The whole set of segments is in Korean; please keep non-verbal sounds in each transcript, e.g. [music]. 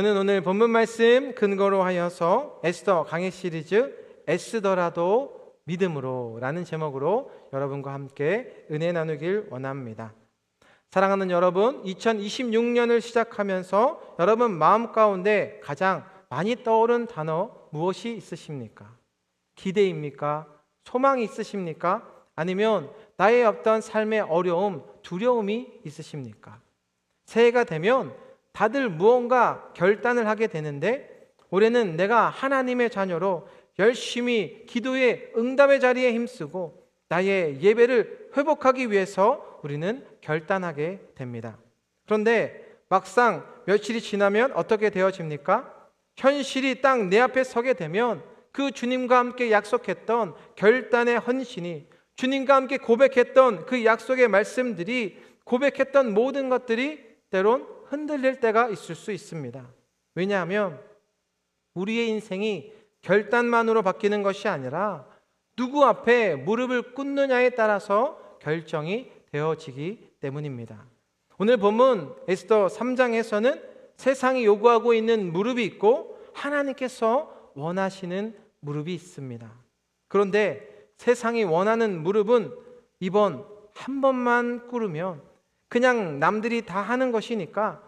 저는 오늘 본문 말씀 근거로 하여서 에스더 강의 시리즈 에스더라도 믿음으로 라는 제목으로 여러분과 함께 은혜 나누길 원합니다. 사랑하는 여러분, 2026년을 시작하면서 여러분 마음 가운데 가장 많이 떠오른 단어 무엇이 있으십니까? 기대입니까? 소망이 있으십니까? 아니면 나의 어떤 삶의 어려움, 두려움이 있으십니까? 새해가 되면 다들 무언가 결단을 하게 되는데 올해는 내가 하나님의 자녀로 열심히 기도의 응답의 자리에 힘쓰고 나의 예배를 회복하기 위해서 우리는 결단하게 됩니다. 그런데 막상 며칠이 지나면 어떻게 되어집니까? 현실이 딱 내 앞에 서게 되면 그 주님과 함께 약속했던 결단의 헌신이 주님과 함께 고백했던 그 약속의 말씀들이 고백했던 모든 것들이 때론 흔들릴 때가 있을 수 있습니다. 왜냐하면 우리의 인생이 결단만으로 바뀌는 것이 아니라 누구 앞에 무릎을 꿇느냐에 따라서 결정이 되어지기 때문입니다. 오늘 본문 에스더 3장에서는 세상이 요구하고 있는 무릎이 있고 하나님께서 원하시는 무릎이 있습니다. 그런데 세상이 원하는 무릎은 이번 한 번만 꿇으면 그냥 남들이 다 하는 것이니까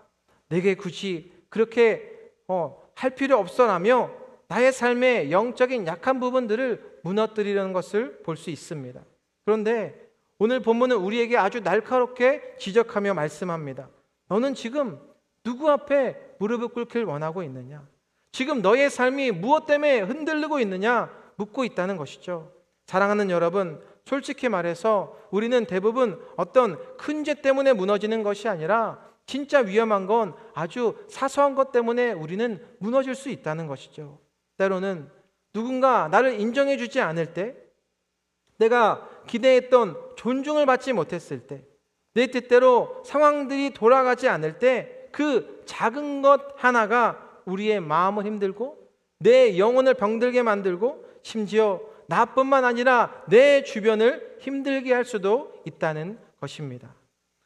내게 굳이 그렇게 어, 할 필요 없어라며 나의 삶의 영적인 약한 부분들을 무너뜨리려는 것을 볼 수 있습니다. 그런데 오늘 본문은 우리에게 아주 날카롭게 지적하며 말씀합니다. 너는 지금 누구 앞에 무릎을 꿇길 원하고 있느냐? 지금 너의 삶이 무엇 때문에 흔들리고 있느냐? 묻고 있다는 것이죠. 사랑하는 여러분, 솔직히 말해서 우리는 대부분 어떤 큰 죄 때문에 무너지는 것이 아니라 진짜 위험한 건 아주 사소한 것 때문에 우리는 무너질 수 있다는 것이죠. 때로는 누군가 나를 인정해 주지 않을 때, 내가 기대했던 존중을 받지 못했을 때, 내 뜻대로 상황들이 돌아가지 않을 때, 그 작은 것 하나가 우리의 마음을 힘들고, 내 영혼을 병들게 만들고, 심지어 나뿐만 아니라 내 주변을 힘들게 할 수도 있다는 것입니다.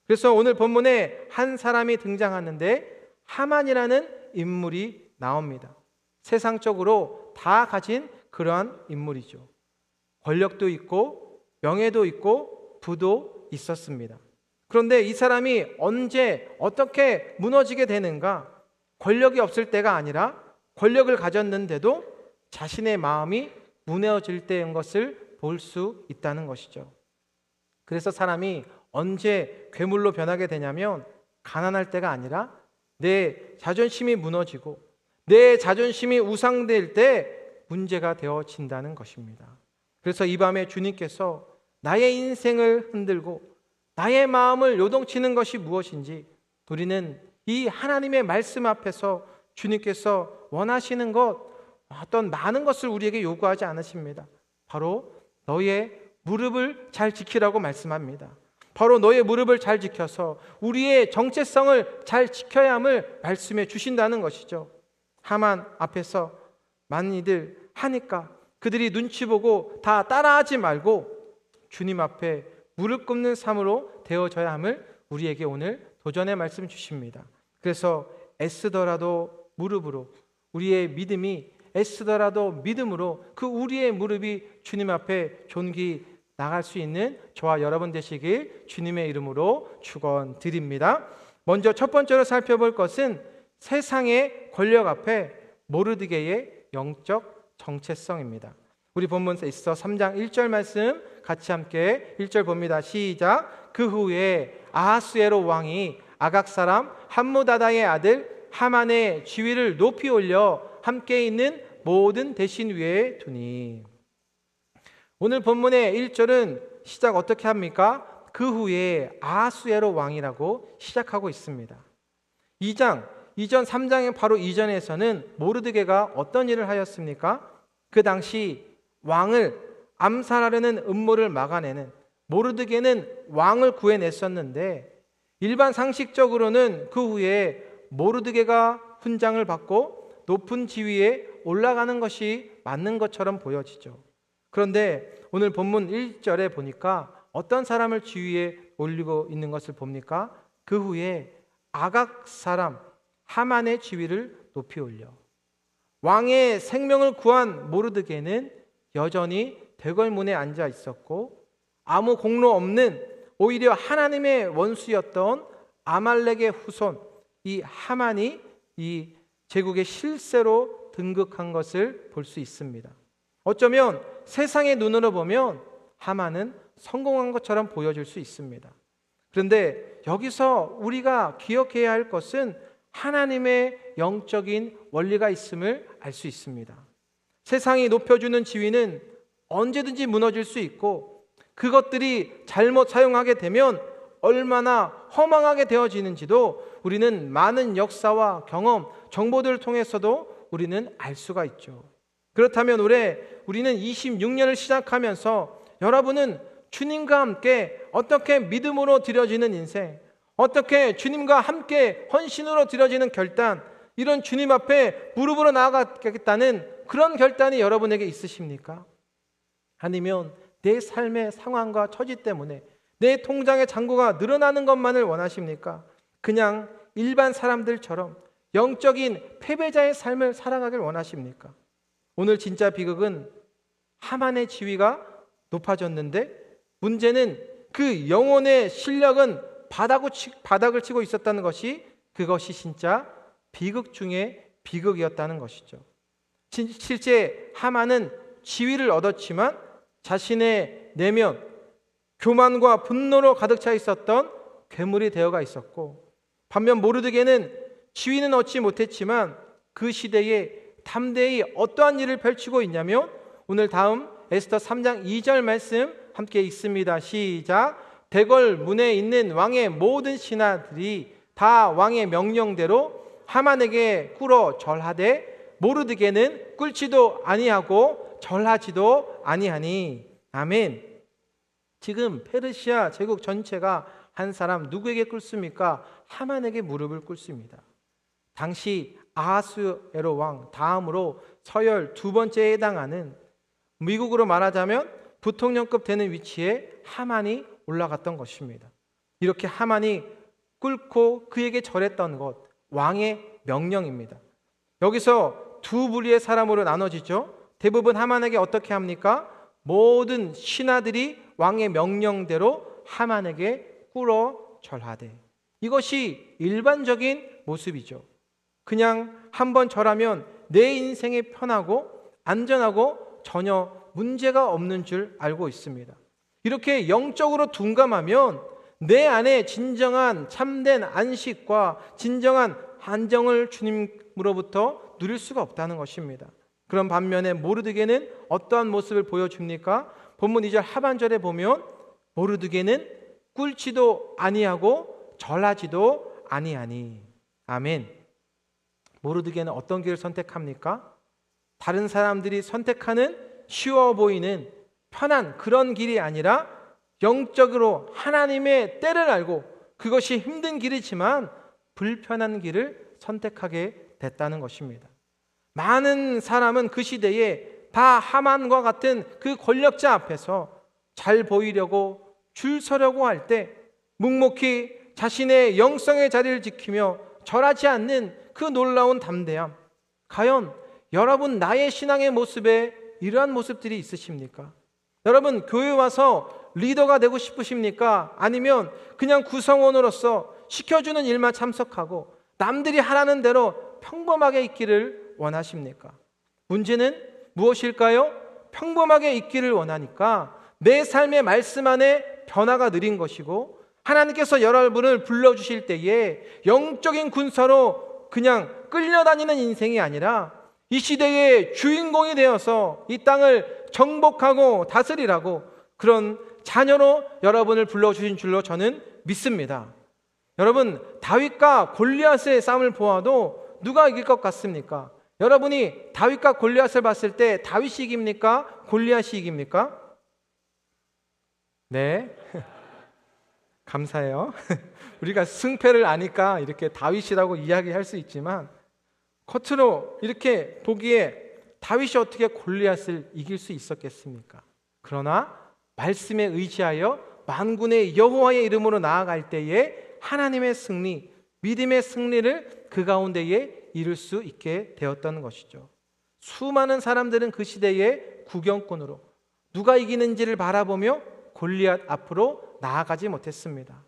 그래서 오늘 본문에 한 사람이 등장하는데 하만이라는 인물이 나옵니다. 세상적으로 다 가진 그러한 인물이죠. 권력도 있고 명예도 있고 부도 있었습니다. 그런데 이 사람이 언제 어떻게 무너지게 되는가? 권력이 없을 때가 아니라 권력을 가졌는데도 자신의 마음이 무너질 때인 것을 볼 수 있다는 것이죠. 그래서 사람이 언제 괴물로 변하게 되냐면 가난할 때가 아니라 내 자존심이 무너지고 내 자존심이 우상될 때 문제가 되어진다는 것입니다. 그래서 이 밤에 주님께서 나의 인생을 흔들고 나의 마음을 요동치는 것이 무엇인지 우리는 이 하나님의 말씀 앞에서 주님께서 원하시는 것 어떤 많은 것을 우리에게 요구하지 않으십니다. 바로 너의 무릎을 잘 지키라고 말씀합니다. 바로 너의 무릎을 잘 지켜서 우리의 정체성을 잘 지켜야 함을 말씀해 주신다는 것이죠. 하만 앞에서 많이들 하니까 그들이 눈치 보고 다 따라하지 말고 주님 앞에 무릎 꿇는 삶으로 되어져야 함을 우리에게 오늘 도전의 말씀 주십니다. 그래서 애쓰더라도 무릎으로 우리의 믿음이 애쓰더라도 믿음으로 그 우리의 무릎이 주님 앞에 존귀 나갈 수 있는 저와 여러분 되시길 주님의 이름으로 축원드립니다. 먼저 첫 번째로 살펴볼 것은 세상의 권력 앞에 모르드게의 영적 정체성입니다. 우리 본문에 있어 3장 1절 말씀 같이 함께 1절 봅니다. 시작. 그 후에 아하스에로 왕이 아각 사람 함무다다의 아들 하만의 지위를 높이 올려 함께 있는 모든 대신 위에 두니. 오늘 본문의 1절은 시작 어떻게 합니까? 그 후에 아하수에로 왕이라고 시작하고 있습니다. 2장, 이전 3장의 바로 이전에서는 모르드게가 어떤 일을 하였습니까? 그 당시 왕을 암살하려는 음모를 막아내는 모르드게는 왕을 구해냈었는데 일반 상식적으로는 그 후에 모르드게가 훈장을 받고 높은 지위에 올라가는 것이 맞는 것처럼 보여지죠. 그런데 오늘 본문 1절에 보니까 어떤 사람을 지위에 올리고 있는 것을 봅니까? 그 후에 아각 사람 하만의 지위를 높이 올려 왕의 생명을 구한 모르드게는 여전히 대궐문에 앉아 있었고 아무 공로 없는 오히려 하나님의 원수였던 아말렉의 후손 이 하만이 이 제국의 실세로 등극한 것을 볼 수 있습니다. 어쩌면 세상의 눈으로 보면 하만은 성공한 것처럼 보여질 수 있습니다. 그런데 여기서 우리가 기억해야 할 것은 하나님의 영적인 원리가 있음을 알 수 있습니다. 세상이 높여주는 지위는 언제든지 무너질 수 있고 그것들이 잘못 사용하게 되면 얼마나 허망하게 되어지는지도 우리는 많은 역사와 경험, 정보들을 통해서도 우리는 알 수가 있죠. 그렇다면 올해 우리는 26년을 시작하면서 여러분은 주님과 함께 어떻게 믿음으로 드려지는 인생, 어떻게 주님과 함께 헌신으로 드려지는 결단, 이런 주님 앞에 무릎으로 나아가겠다는 그런 결단이 여러분에게 있으십니까? 아니면 내 삶의 상황과 처지 때문에 내 통장의 잔고가 늘어나는 것만을 원하십니까? 그냥 일반 사람들처럼 영적인 패배자의 삶을 살아가길 원하십니까? 오늘 진짜 비극은 하만의 지위가 높아졌는데 문제는 그 영혼의 실력은 바닥을 치고 있었다는 것이 그것이 진짜 비극 중에 비극이었다는 것이죠. 실제 하만은 지위를 얻었지만 자신의 내면 교만과 분노로 가득 차 있었던 괴물이 되어가 있었고 반면 모르드게는 지위는 얻지 못했지만 그 시대에 담대히 어떠한 일을 펼치고 있냐면 오늘 다음 에스더 3장 2절 말씀 함께 읽습니다. 시작. 대궐 문에 있는 왕의 모든 신하들이 다 왕의 명령대로 하만에게 꿇어 절하되 모르드게는 꿇지도 아니하고 절하지도 아니하니 아멘. 지금 페르시아 제국 전체가 한 사람 누구에게 꿇습니까? 하만에게 무릎을 꿇습니다. 당시 아하스에로 왕 다음으로 서열 두 번째에 해당하는 미국으로 말하자면 부통령급 되는 위치에 하만이 올라갔던 것입니다. 이렇게 하만이 꿇고 그에게 절했던 것 왕의 명령입니다. 여기서 두 부류의 사람으로 나눠지죠. 대부분 하만에게 어떻게 합니까? 모든 신하들이 왕의 명령대로 하만에게 꿇어 절하되 이것이 일반적인 모습이죠. 그냥 한번 절하면 내 인생이 편하고 안전하고 전혀 문제가 없는 줄 알고 있습니다. 이렇게 영적으로 둔감하면 내 안에 진정한 참된 안식과 진정한 안정을 주님으로부터 누릴 수가 없다는 것입니다. 그런 반면에 모르드게는 어떠한 모습을 보여줍니까? 본문 2절 하반절에 보면 모르드게는 꿀지도 아니하고 절하지도 아니하니. 아멘. 모르드게는 어떤 길을 선택합니까? 다른 사람들이 선택하는 쉬워 보이는 편한 그런 길이 아니라 영적으로 하나님의 때를 알고 그것이 힘든 길이지만 불편한 길을 선택하게 됐다는 것입니다. 많은 사람은 그 시대에 다 하만과 같은 그 권력자 앞에서 잘 보이려고 줄 서려고 할 때 묵묵히 자신의 영성의 자리를 지키며 절하지 않는 그 놀라운 담대함. 과연 여러분 나의 신앙의 모습에 이러한 모습들이 있으십니까? 여러분 교회 와서 리더가 되고 싶으십니까? 아니면 그냥 구성원으로서 시켜주는 일만 참석하고 남들이 하라는 대로 평범하게 있기를 원하십니까? 문제는 무엇일까요? 평범하게 있기를 원하니까 내 삶의 말씀 안에 변화가 느린 것이고 하나님께서 여러분을 불러주실 때에 영적인 군사로 그냥 끌려다니는 인생이 아니라 이 시대의 주인공이 되어서 이 땅을 정복하고 다스리라고 그런 자녀로 여러분을 불러주신 줄로 저는 믿습니다. 여러분, 다윗과 골리앗의 싸움을 보아도 누가 이길 것 같습니까? 여러분이 다윗과 골리앗을 봤을 때 다윗이 이깁니까? 골리앗이 이깁니까? 네. [laughs] 감사해요. [laughs] 우리가 승패를 아니까 이렇게 다윗이라고 이야기할 수 있지만 겉으로 이렇게 보기에 다윗이 어떻게 골리앗을 이길 수 있었겠습니까? 그러나 말씀에 의지하여 만군의 여호와의 이름으로 나아갈 때에 하나님의 승리, 믿음의 승리를 그 가운데에 이룰 수 있게 되었던 것이죠. 수많은 사람들은 그 시대의 구경꾼으로 누가 이기는지를 바라보며 골리앗 앞으로 나아가지 못했습니다.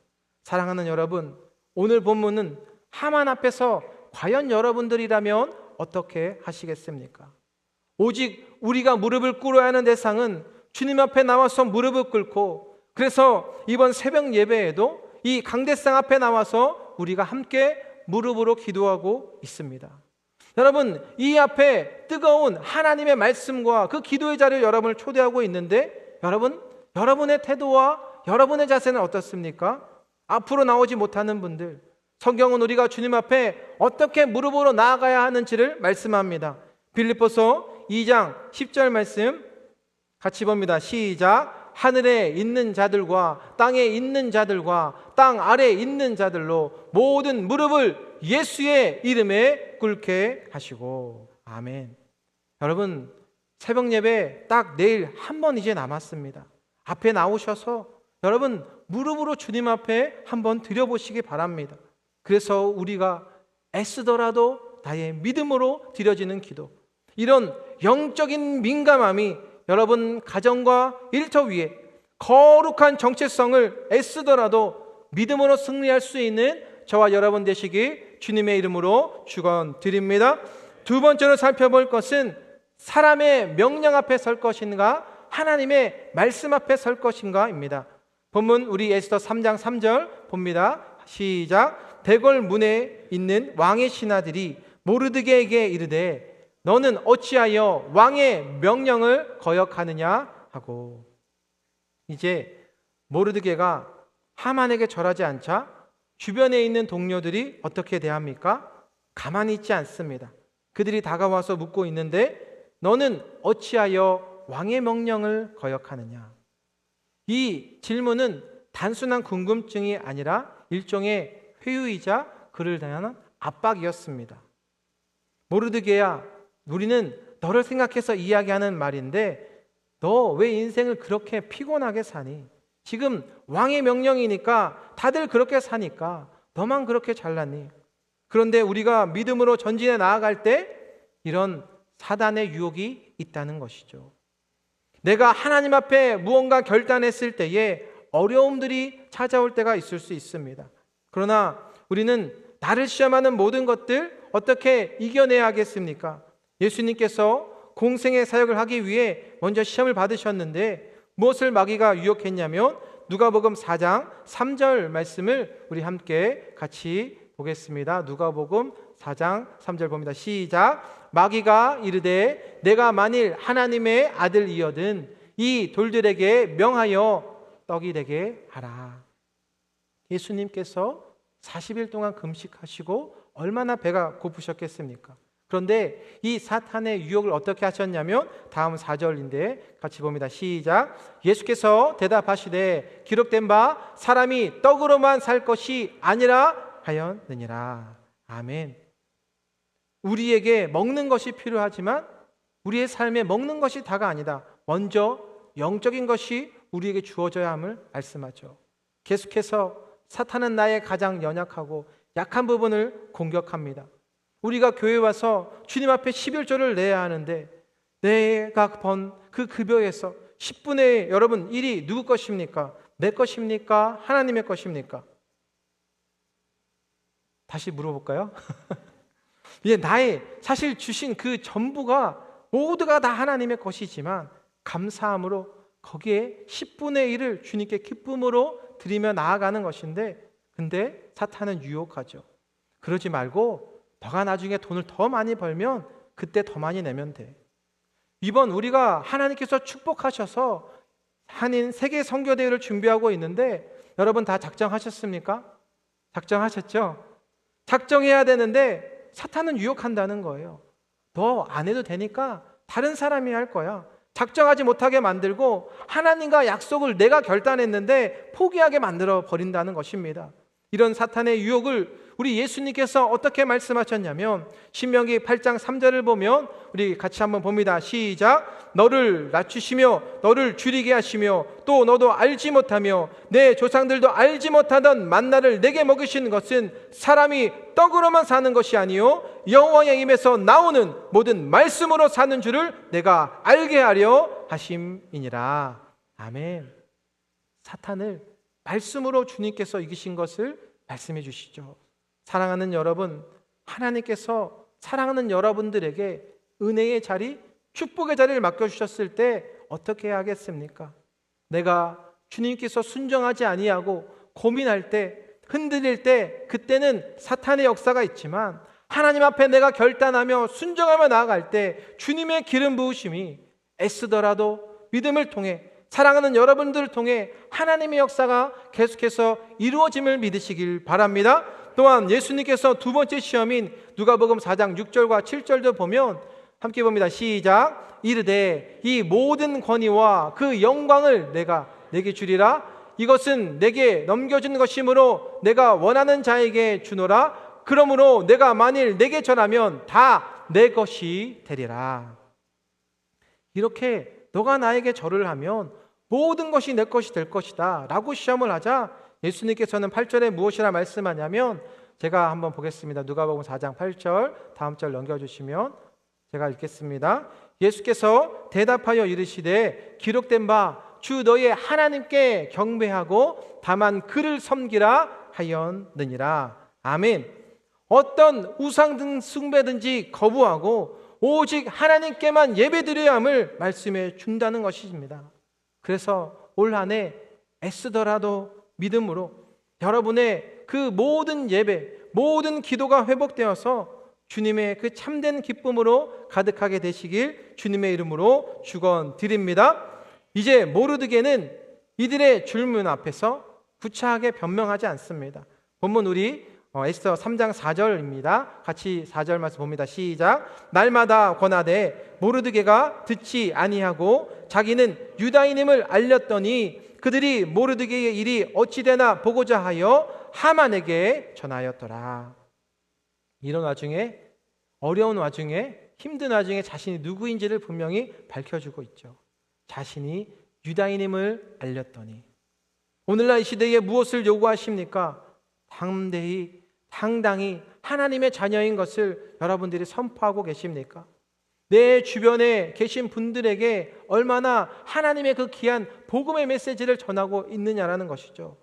사랑하는 여러분, 오늘 본문은 하만 앞에서 과연 여러분들이라면 어떻게 하시겠습니까? 오직 우리가 무릎을 꿇어야 하는 대상은 주님 앞에 나와서 무릎을 꿇고 그래서 이번 새벽 예배에도 이 강대상 앞에 나와서 우리가 함께 무릎으로 기도하고 있습니다. 여러분, 이 앞에 뜨거운 하나님의 말씀과 그 기도의 자리를 여러분을 초대하고 있는데 여러분, 여러분의 태도와 여러분의 자세는 어떻습니까? 앞으로 나오지 못하는 분들, 성경은 우리가 주님 앞에 어떻게 무릎으로 나아가야 하는지를 말씀합니다. 빌립보서 2장 10절 말씀 같이 봅니다. 시작. 하늘에 있는 자들과 땅에 있는 자들과 땅 아래에 있는 자들로 모든 무릎을 예수의 이름에 꿇게 하시고 아멘. 여러분 새벽 예배 딱 내일 한 번 이제 남았습니다. 앞에 나오셔서 여러분 무릎으로 주님 앞에 한번 드려보시기 바랍니다. 그래서 우리가 애쓰더라도 나의 믿음으로 드려지는 기도 이런 영적인 민감함이 여러분 가정과 일터 위에 거룩한 정체성을 애쓰더라도 믿음으로 승리할 수 있는 저와 여러분 되시기 주님의 이름으로 축원드립니다. 두 번째로 살펴볼 것은 사람의 명령 앞에 설 것인가 하나님의 말씀 앞에 설 것인가입니다. 본문 우리 에스더 3장 3절 봅니다. 시작. 대궐 문에 있는 왕의 신하들이 모르드게에게 이르되 너는 어찌하여 왕의 명령을 거역하느냐 하고 이제 모르드게가 하만에게 절하지 않자 주변에 있는 동료들이 어떻게 대합니까? 가만히 있지 않습니다. 그들이 다가와서 묻고 있는데 너는 어찌하여 왕의 명령을 거역하느냐? 이 질문은 단순한 궁금증이 아니라 일종의 회유이자 그를 대한 압박이었습니다. 모르드게야, 우리는 너를 생각해서 이야기하는 말인데 너 왜 인생을 그렇게 피곤하게 사니? 지금 왕의 명령이니까 다들 그렇게 사니까 너만 그렇게 잘났니? 그런데 우리가 믿음으로 전진해 나아갈 때 이런 사단의 유혹이 있다는 것이죠. 내가 하나님 앞에 무언가 결단했을 때에 어려움들이 찾아올 때가 있을 수 있습니다. 그러나 우리는 나를 시험하는 모든 것들 어떻게 이겨내야 하겠습니까? 예수님께서 공생의 사역을 하기 위해 먼저 시험을 받으셨는데 무엇을 마귀가 유혹했냐면 누가복음 4장 3절 말씀을 우리 함께 같이 보겠습니다. 누가복음 4장 3절 봅니다. 시작. 마귀가 이르되 내가 만일 하나님의 아들이여든 이 돌들에게 명하여 떡이 되게 하라. 예수님께서 40일 동안 금식하시고 얼마나 배가 고프셨겠습니까? 그런데 이 사탄의 유혹을 어떻게 하셨냐면 다음 4절인데 같이 봅니다. 시작. 예수께서 대답하시되 기록된 바 사람이 떡으로만 살 것이 아니라 하였느니라. 아멘. 우리에게 먹는 것이 필요하지만 우리의 삶에 먹는 것이 다가 아니다. 먼저 영적인 것이 우리에게 주어져야 함을 말씀하죠. 계속해서 사탄은 나의 가장 연약하고 약한 부분을 공격합니다. 우리가 교회 와서 주님 앞에 11조를 내야 하는데 내가 번 그 급여에서 10분의 여러분 1이 누구 것입니까? 내 것입니까? 하나님의 것입니까? 다시 물어볼까요? [laughs] 이제 나의 사실 주신 그 전부가 모두가 다 하나님의 것이지만 감사함으로 거기에 10분의 1을 주님께 기쁨으로 드리며 나아가는 것인데 근데 사탄은 유혹하죠. 그러지 말고 너가 나중에 돈을 더 많이 벌면 그때 더 많이 내면 돼. 이번 우리가 하나님께서 축복하셔서 한인 세계 선교 대회를 준비하고 있는데 여러분 다 작정하셨습니까? 작정하셨죠? 작정해야 되는데 사탄은 유혹한다는 거예요. 너 안 해도 되니까 다른 사람이 할 거야. 작정하지 못하게 만들고 하나님과 약속을 내가 결단했는데 포기하게 만들어 버린다는 것입니다. 이런 사탄의 유혹을 우리 예수님께서 어떻게 말씀하셨냐면 신명기 8장 3절을 보면 우리 같이 한번 봅니다. 시작. 너를 낮추시며 너를 줄이게 하시며 또 너도 알지 못하며 내 조상들도 알지 못하던 만나를 내게 먹으신 것은 사람이 떡으로만 사는 것이 아니요 여호와의 입에서 나오는 모든 말씀으로 사는 줄을 내가 알게 하려 하심이니라. 아멘. 사탄을 말씀으로 주님께서 이기신 것을 말씀해 주시죠. 사랑하는 여러분, 하나님께서 사랑하는 여러분들에게 은혜의 자리, 축복의 자리를 맡겨주셨을 때 어떻게 해야 하겠습니까? 내가 주님께서 순정하지 아니하고 고민할 때, 흔들릴 때, 그때는 사탄의 역사가 있지만 하나님 앞에 내가 결단하며 순정하며 나아갈 때 주님의 기름 부으심이 애쓰더라도 믿음을 통해 사랑하는 여러분들을 통해 하나님의 역사가 계속해서 이루어짐을 믿으시길 바랍니다. 또한 예수님께서 두 번째 시험인 누가복음 4장 6절과 7절도 보면 함께 봅니다. 시작. 이르되 이 모든 권위와 그 영광을 내가 내게 주리라. 이것은 내게 넘겨준 것이므로 내가 원하는 자에게 주노라. 그러므로 내가 만일 내게 전하면 다 내 것이 되리라. 이렇게 너가 나에게 절을 하면 모든 것이 내 것이 될 것이다. 라고 시험을 하자 예수님께서는 8절에 무엇이라 말씀하냐면 제가 한번 보겠습니다. 누가복음 4장 8절 다음 절 넘겨 주시면 제가 읽겠습니다. 예수께서 대답하여 이르시되 기록된 바 주 너의 하나님께 경배하고 다만 그를 섬기라 하였느니라. 아멘. 어떤 우상 등 숭배든지 거부하고 오직 하나님께만 예배드려야 함을 말씀해 준다는 것입니다. 그래서 올 한해 애쓰더라도 믿음으로 여러분의 그 모든 예배, 모든 기도가 회복되어서 주님의 그 참된 기쁨으로 가득하게 되시길 주님의 이름으로 축원드립니다. 이제 모르드게는 이들의 줄문 앞에서 구차하게 변명하지 않습니다. 본문 우리 어, 에스더 3장 4절입니다. 같이 4절 말씀 봅니다. 시작. 날마다 권하되 모르드게가 듣지 아니하고 자기는 유다인임을 알렸더니 그들이 모르드게의 일이 어찌되나 보고자 하여 하만에게 전하였더라. 이런 와중에 어려운 와중에 힘든 와중에 자신이 누구인지를 분명히 밝혀주고 있죠. 자신이 유다인임을 알렸더니 오늘날 이 시대에 무엇을 요구하십니까? 당대히 당당히 하나님의 자녀인 것을 여러분들이 선포하고 계십니까? 내 주변에 계신 분들에게 얼마나 하나님의 그 귀한 복음의 메시지를 전하고 있느냐라는 것이죠.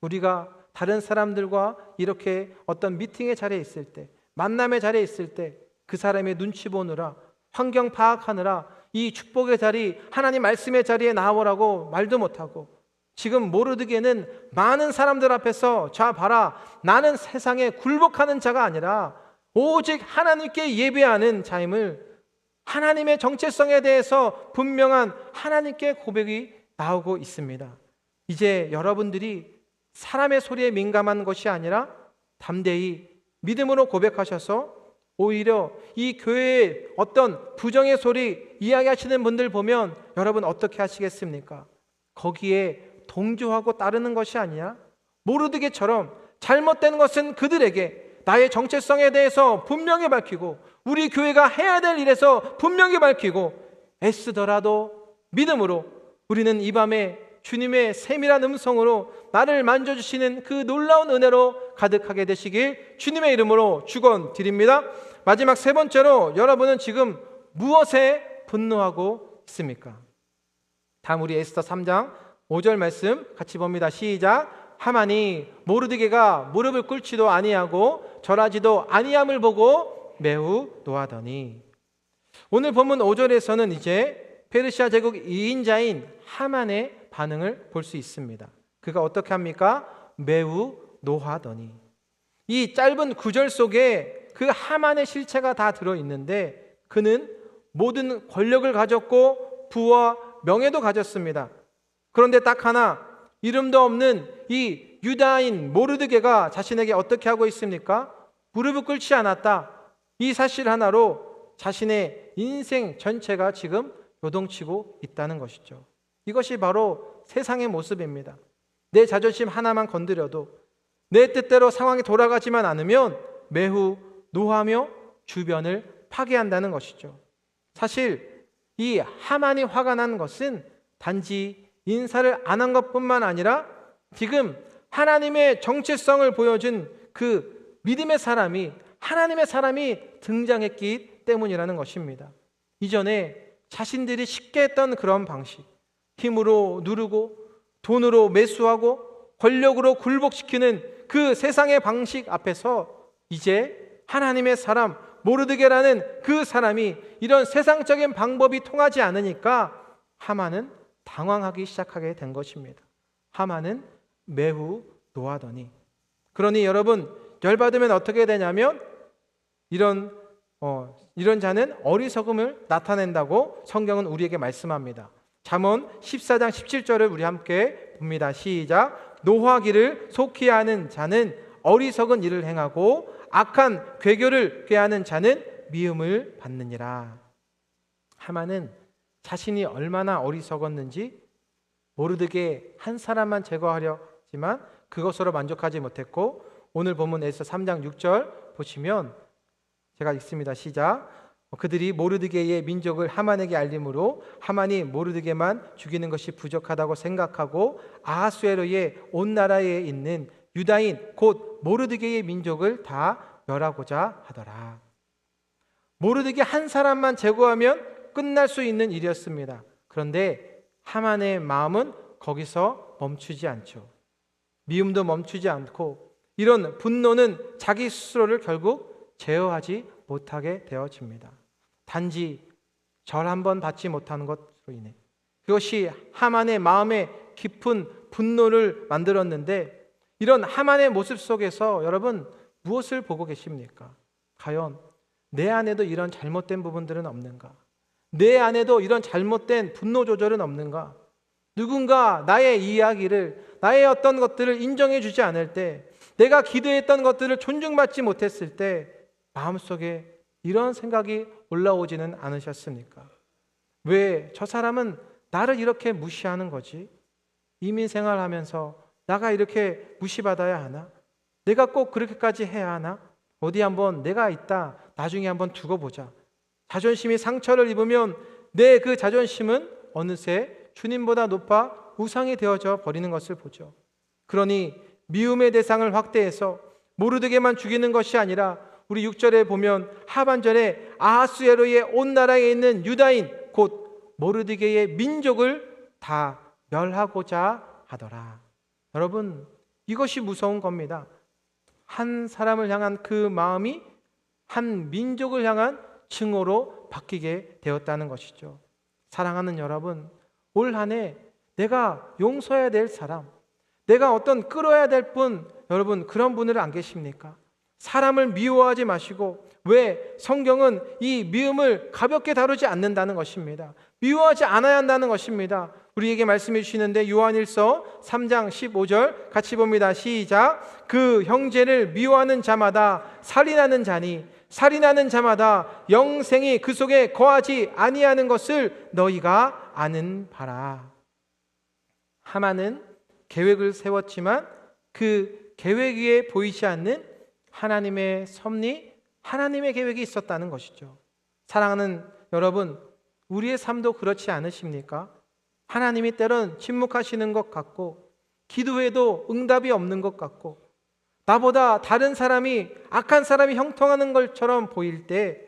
우리가 다른 사람들과 이렇게 어떤 미팅의 자리에 있을 때, 만남의 자리에 있을 때 그 사람의 눈치 보느라 환경 파악하느라 이 축복의 자리, 하나님 말씀의 자리에 나오라고 말도 못하고 지금 모르드게는 많은 사람들 앞에서 자 봐라 나는 세상에 굴복하는 자가 아니라 오직 하나님께 예배하는 자임을 하나님의 정체성에 대해서 분명한 하나님께 고백이 나오고 있습니다. 이제 여러분들이 사람의 소리에 민감한 것이 아니라 담대히 믿음으로 고백하셔서 오히려 이 교회의 어떤 부정의 소리 이야기하시는 분들 보면 여러분 어떻게 하시겠습니까? 거기에 동조하고 따르는 것이 아니야. 모르드게처럼 잘못된 것은 그들에게 나의 정체성에 대해서 분명히 밝히고 우리 교회가 해야 될 일에서 분명히 밝히고 애쓰더라도 믿음으로 우리는 이 밤에 주님의 세밀한 음성으로 나를 만져주시는 그 놀라운 은혜로 가득하게 되시길 주님의 이름으로 축원드립니다. 마지막 세 번째로 여러분은 지금 무엇에 분노하고 있습니까? 다음 우리 에스더 3장 5절 말씀 같이 봅니다. 시작. 하만이 모르드게가 무릎을 꿇지도 아니하고 절하지도 아니함을 보고 매우 노하더니 오늘 본문 5절에서는 이제 페르시아 제국 2인자인 하만의 반응을 볼 수 있습니다. 그가 어떻게 합니까? 매우 노하더니 이 짧은 구절 속에 그 하만의 실체가 다 들어 있는데 그는 모든 권력을 가졌고 부와 명예도 가졌습니다. 그런데 딱 하나 이름도 없는 이 유다인 모르드게가 자신에게 어떻게 하고 있습니까? 무릎을 꿇지 않았다. 이 사실 하나로 자신의 인생 전체가 지금 요동치고 있다는 것이죠. 이것이 바로 세상의 모습입니다. 내 자존심 하나만 건드려도 내 뜻대로 상황이 돌아가지만 않으면 매우 노하며 주변을 파괴한다는 것이죠. 사실 이 하만이 화가 난 것은 단지 인사를 안 한 것뿐만 아니라 지금 하나님의 정체성을 보여준 그 믿음의 사람이 하나님의 사람이 등장했기 때문이라는 것입니다. 이전에 자신들이 쉽게 했던 그런 방식, 힘으로 누르고 돈으로 매수하고 권력으로 굴복시키는 그 세상의 방식 앞에서 이제 하나님의 사람 모르드게라는 그 사람이 이런 세상적인 방법이 통하지 않으니까 하만은 당황하기 시작하게 된 것입니다. 하만은 매우 노하더니 그러니 여러분 열받으면 어떻게 되냐면 이런 어, 이런 자는 어리석음을 나타낸다고 성경은 우리에게 말씀합니다. 잠언 14장 17절을 우리 함께 봅니다. 시작. 노하기를 속히 하는 자는 어리석은 일을 행하고 악한 괴교를 꾀하는 자는 미움을 받느니라. 하만은 자신이 얼마나 어리석었는지 모르드게 한 사람만 제거하려 했지만 그것으로 만족하지 못했고 오늘 본문에서 3장 6절 보시면 제가 읽습니다. 시작. 그들이 모르드게의 민족을 하만에게 알림으로 하만이 모르드게만 죽이는 것이 부족하다고 생각하고 아하수에로의 온 나라에 있는 유다인 곧 모르드게의 민족을 다 멸하고자 하더라. 모르드게 한 사람만 제거하면 끝날 수 있는 일이었습니다. 그런데 하만의 마음은 거기서 멈추지 않죠. 미움도 멈추지 않고 이런 분노는 자기 스스로를 결국 제어하지 못하게 되어집니다. 단지 절 한 번 받지 못하는 것으로 인해 그것이 하만의 마음에 깊은 분노를 만들었는데 이런 하만의 모습 속에서 여러분 무엇을 보고 계십니까? 과연 내 안에도 이런 잘못된 부분들은 없는가? 내 안에도 이런 잘못된 분노 조절은 없는가? 누군가 나의 이야기를, 나의 어떤 것들을 인정해 주지 않을 때, 내가 기도했던 것들을 존중받지 못했을 때, 마음속에 이런 생각이 올라오지는 않으셨습니까? 왜 저 사람은 나를 이렇게 무시하는 거지? 이민 생활하면서 나가 이렇게 무시받아야 하나? 내가 꼭 그렇게까지 해야 하나? 어디 한번 내가 있다. 나중에 한번 두고 보자. 자존심이 상처를 입으면 내 그 자존심은 어느새 주님보다 높아 우상이 되어져 버리는 것을 보죠. 그러니 미움의 대상을 확대해서 모르드게만 죽이는 것이 아니라 우리 6절에 보면 하반절에 아하수에로의 온 나라에 있는 유다인 곧 모르드게의 민족을 다 멸하고자 하더라. 여러분 이것이 무서운 겁니다. 한 사람을 향한 그 마음이 한 민족을 향한 증오로 바뀌게 되었다는 것이죠. 사랑하는 여러분, 올 한 해 내가 용서해야 될 사람, 내가 어떤 끌어야 될 분, 여러분 그런 분들은 안 계십니까? 사람을 미워하지 마시고 왜 성경은 이 미움을 가볍게 다루지 않는다는 것입니다. 미워하지 않아야 한다는 것입니다. 우리에게 말씀해 주시는데 요한일서 3장 15절 같이 봅니다. 시작. 그 형제를 미워하는 자마다 살인하는 자니 살인하는 자마다 영생이 그 속에 거하지 아니하는 것을 너희가 아는 바라. 하마는 계획을 세웠지만 그 계획 위에 보이지 않는 하나님의 섭리, 하나님의 계획이 있었다는 것이죠. 사랑하는 여러분, 우리의 삶도 그렇지 않으십니까? 하나님이 때론 침묵하시는 것 같고, 기도해도 응답이 없는 것 같고, 나보다 다른 사람이, 악한 사람이 형통하는 것처럼 보일 때,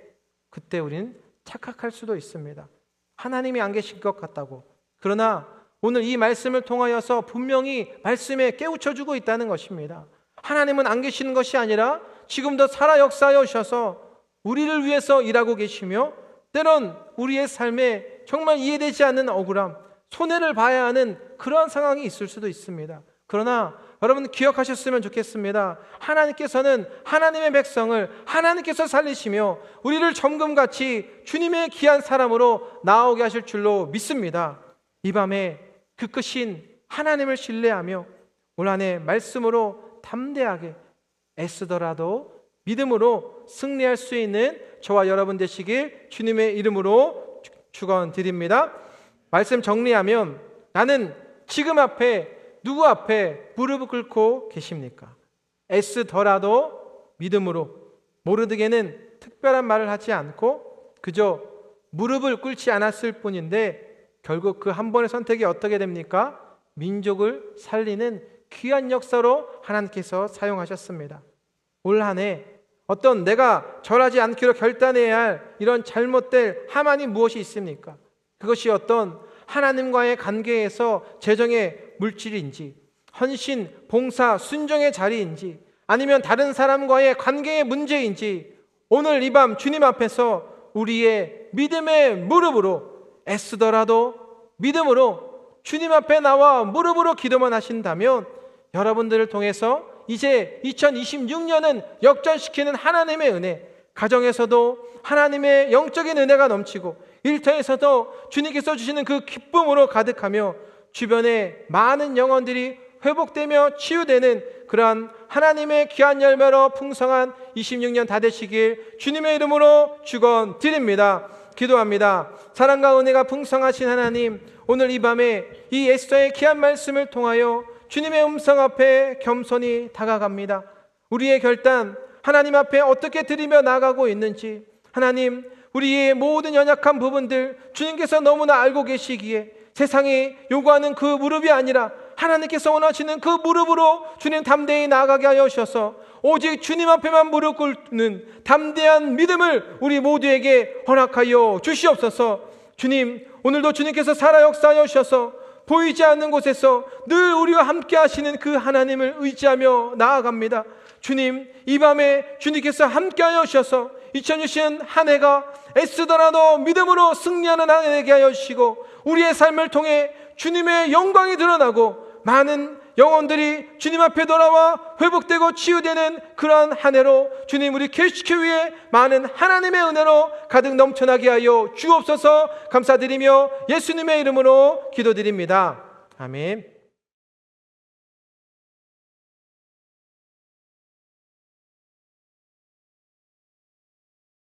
그때 우리는 착각할 수도 있습니다. 하나님이 안 계신 것 같다고. 그러나 오늘 이 말씀을 통하여서 분명히 말씀에 깨우쳐 주고 있다는 것입니다. 하나님은 안 계시는 것이 아니라 지금도 살아 역사하여 오셔서 우리를 위해서 일하고 계시며 때론 우리의 삶에 정말 이해되지 않는 억울함, 손해를 봐야 하는 그러한 상황이 있을 수도 있습니다. 그러나 여러분 기억하셨으면 좋겠습니다. 하나님께서는 하나님의 백성을 하나님께서 살리시며 우리를 점금같이 주님의 귀한 사람으로 나오게 하실 줄로 믿습니다. 이 밤에 그 크신 하나님을 신뢰하며 올 한해 말씀으로 담대하게 애쓰더라도 믿음으로 승리할 수 있는 저와 여러분 되시길 주님의 이름으로 축원드립니다. 말씀 정리하면 나는 지금 앞에 누구 앞에 무릎을 꿇고 계십니까? 애쓰더라도 믿음으로 모르드게는 특별한 말을 하지 않고 그저 무릎을 꿇지 않았을 뿐인데 결국 그 한 번의 선택이 어떻게 됩니까? 민족을 살리는 귀한 역사로 하나님께서 사용하셨습니다. 올 한 해 어떤 내가 절하지 않기로 결단해야 할 이런 잘못될 하만이 무엇이 있습니까? 그것이 어떤 하나님과의 관계에서 재정의 물질인지 헌신, 봉사, 순종의 자리인지 아니면 다른 사람과의 관계의 문제인지 오늘 이 밤 주님 앞에서 우리의 믿음의 무릎으로 애쓰더라도 믿음으로 주님 앞에 나와 무릎으로 기도만 하신다면 여러분들을 통해서 이제 2026년은 역전시키는 하나님의 은혜, 가정에서도 하나님의 영적인 은혜가 넘치고 일터에서도 주님께서 주시는 그 기쁨으로 가득하며 주변에 많은 영혼들이 회복되며 치유되는 그러한 하나님의 귀한 열매로 풍성한 26년 다 되시길 주님의 이름으로 축원드립니다. 기도합니다. 사랑과 은혜가 풍성하신 하나님, 오늘 이 밤에 이 에스더의 귀한 말씀을 통하여 주님의 음성 앞에 겸손히 다가갑니다. 우리의 결단, 하나님 앞에 어떻게 드리며 나가고 있는지, 하나님, 우리의 모든 연약한 부분들 주님께서 너무나 알고 계시기에 세상이 요구하는 그 무릎이 아니라 하나님께서 원하시는 그 무릎으로 주님 담대히 나아가게 하여 주셔서 오직 주님 앞에만 무릎 꿇는 담대한 믿음을 우리 모두에게 허락하여 주시옵소서. 주님, 오늘도 주님께서 살아 역사하여 주셔서 보이지 않는 곳에서 늘 우리와 함께 하시는 그 하나님을 의지하며 나아갑니다. 주님, 이 밤에 주님께서 함께 하여 주셔서 2020년 한 해가 애쓰더라도 믿음으로 승리하는 한해 되게 하여 주시고 우리의 삶을 통해 주님의 영광이 드러나고 많은 영혼들이 주님 앞에 돌아와 회복되고 치유되는 그러한 한 해로 주님 우리 계시기 위해 많은 하나님의 은혜로 가득 넘쳐나게 하여 주옵소서 감사드리며 예수님의 이름으로 기도드립니다. 아멘.